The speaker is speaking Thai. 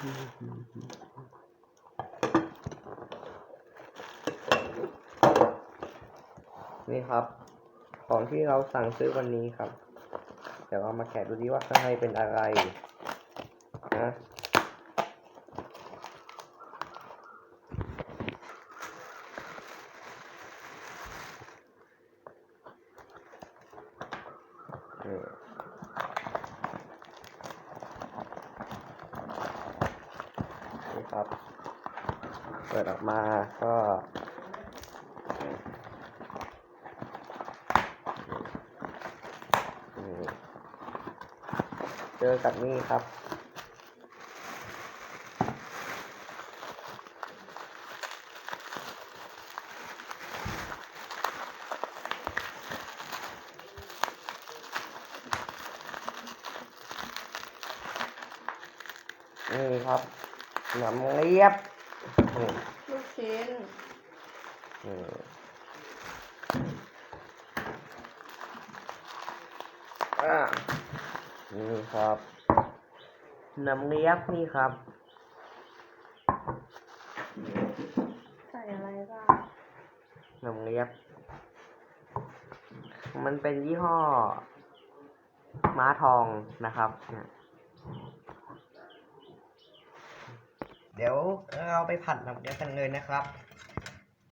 นี่ครับ ของที่เราสั่งซื้อวันนี้ครับ เดี๋ยวเรามาแกะดูดีว่าข้างในเป็นอะไรนะนี่ครับ เปิดออกมาก็เจอกับนี่ครับ นี่ครับหนำเรียบ ลูกชิ้นนี่อ่านี่ครับหนำเรียบนี่ครับ ใส่อะไรบ้างหนำเรียบมันเป็นยี่ห้อ ม้าทองนะครับเนี่ย เดี๋ยวเราไปผัดแบบเดี๋ยวกันเลยนะครับ